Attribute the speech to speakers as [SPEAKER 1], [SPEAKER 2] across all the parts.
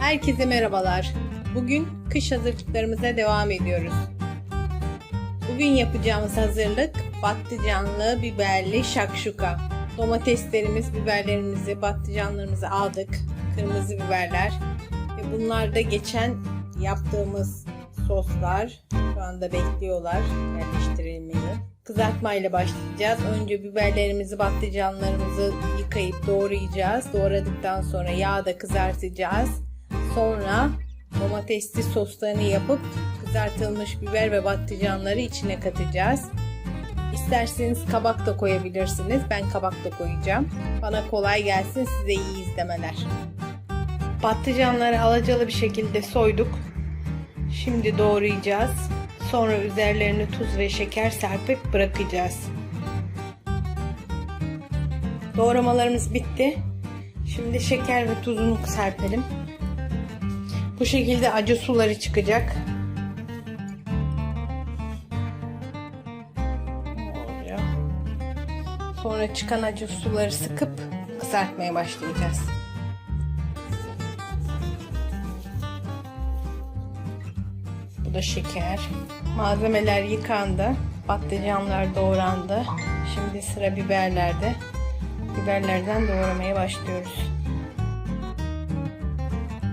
[SPEAKER 1] Herkese merhabalar. Bugün kış hazırlıklarımıza devam ediyoruz. Bugün yapacağımız hazırlık patlıcanlı, biberli şakşuka. Domateslerimiz, biberlerimizi, patlıcanlarımızı aldık. Kırmızı biberler. Ve bunlar da geçen yaptığımız soslar. Şu anda bekliyorlar yerleştirilmeyi. Kızartmayla başlayacağız. Önce biberlerimizi, patlıcanlarımızı yıkayıp doğrayacağız. Doğradıktan sonra yağda kızartacağız. Sonra domatesli soslarını yapıp kızartılmış biber ve patlıcanları içine katacağız. İsterseniz kabak da koyabilirsiniz. Ben kabak da koyacağım. Bana kolay gelsin, size iyi izlemeler. Patlıcanları alacalı bir şekilde soyduk. Şimdi doğrayacağız. Sonra üzerlerine tuz ve şeker serpip bırakacağız. Doğramalarımız bitti. Şimdi şeker ve tuzunu serpelim. Bu şekilde acı suları çıkacak. Sonra çıkan acı suları sıkıp kızartmaya başlayacağız. Bu da şeker. Malzemeler yıkandı. Patlıcanlar doğrandı. Şimdi sıra biberlerde. Biberlerden doğramaya başlıyoruz.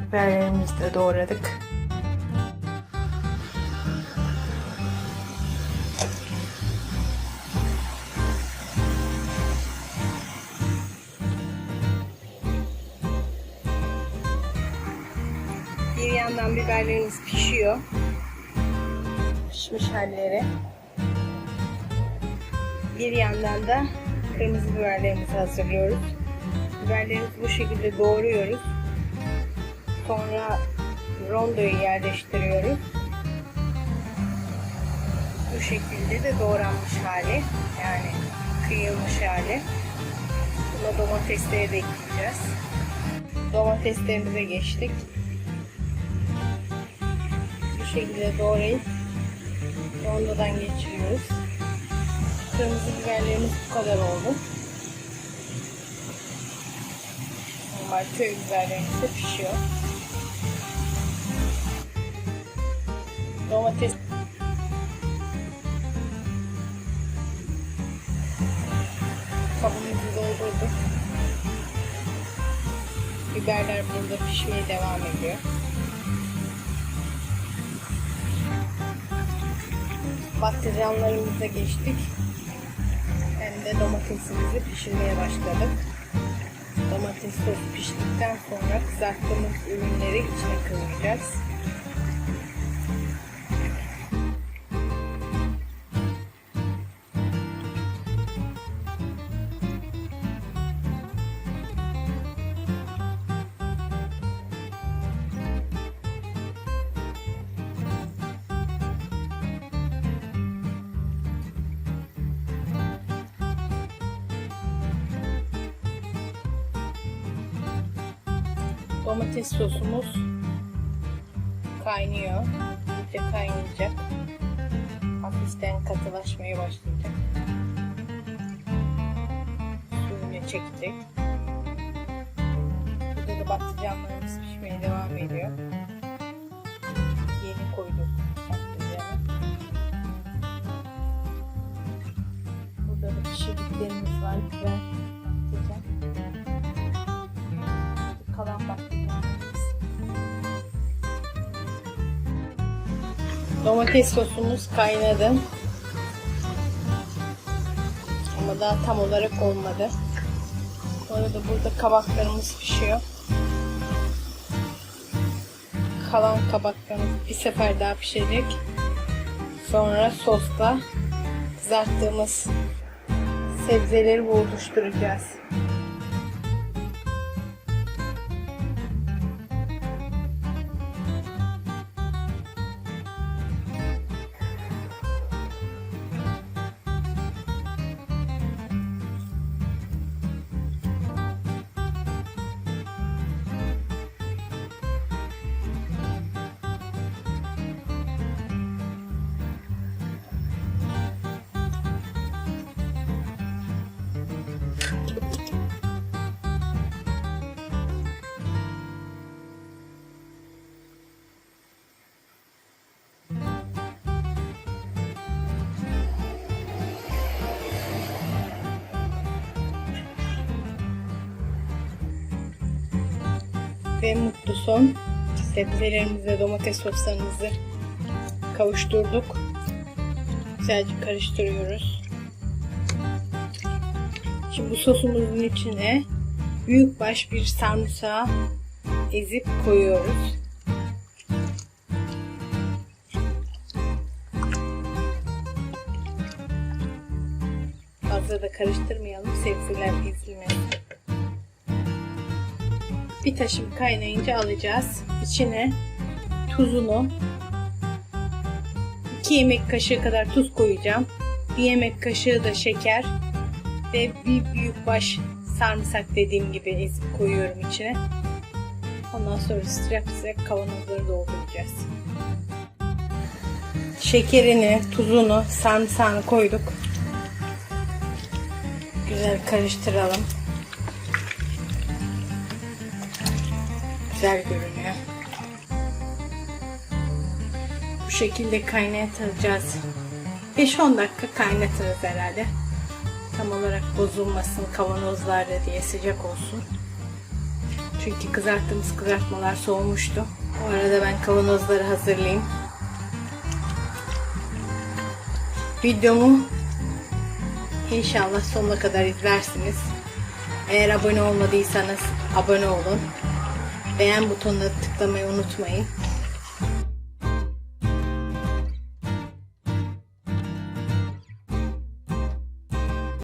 [SPEAKER 1] Biberlerimizi de doğradık. Bir yandan biberlerimiz pişiyor. Pişmiş halleri. Bir yandan da kırmızı biberlerimizi hazırlıyoruz. Biberlerimizi bu şekilde doğruyoruz. Sonra rondoyu yerleştiriyoruz. Bu şekilde de doğranmış hali. Yani kıyılmış hali. Buna domatesleri de ekleyeceğiz. Domateslerimize geçtik. Bu şekilde doğrayıp rondodan geçiriyoruz. Kırmızı biberlerimiz bu kadar oldu. Normal köy biberlerimiz de pişiyor. Domates kabımızı doldurduk. Biberler burada pişmeye devam ediyor. Patlıcanlarımıza geçtik. Hem de domatesimizi pişirmeye başladık. Domates sos piştikten sonra kızarttığımız ürünleri içine kıvıracağız. Domates sosumuz kaynıyor. İyice kaynayacak. Hafiften katılaşmaya başlayacak. Suyunu çekecek. Burada da patlıcanlarımız pişmeye devam ediyor. Yeni koyduk. Burada da pişirdiklerimiz var. Güzel Domates sosumuz kaynadı. Ama daha tam olarak olmadı. Bu arada burada kabaklarımız pişiyor. Kalan kabaklarımız bir sefer daha pişecek. Sonra sosla kızarttığımız sebzeleri buluşturacağız. Ve mutlu son. Sebzelerimizi, domates soslarımızı kavuşturduk. Güzelce karıştırıyoruz. Şimdi bu sosumuzun içine büyükbaş bir sarımsağı ezip koyuyoruz. Fazla da karıştırmayalım sebzeler ezilmesin. Bir taşım kaynayınca alacağız. İçine tuzunu 2 yemek kaşığı kadar tuz koyacağım. 1 yemek kaşığı da şeker ve bir büyük baş sarımsak dediğim gibi ezip koyuyorum içine. Ondan sonra sıcak sıcak kavanozları dolduracağız. Şekerini, tuzunu, sarımsağını koyduk. Güzel karıştıralım. Güzel görünüyor. Bu şekilde kaynatacağız. 5-10 dakika kaynatırız herhalde. Tam olarak bozulmasın kavanozlarda diye sıcak olsun. Çünkü kızarttığımız kızartmalar soğumuştu. O arada ben kavanozları hazırlayayım. Videomu inşallah sonuna kadar izlersiniz. Eğer abone olmadıysanız abone olun. Beğen butonuna tıklamayı unutmayın.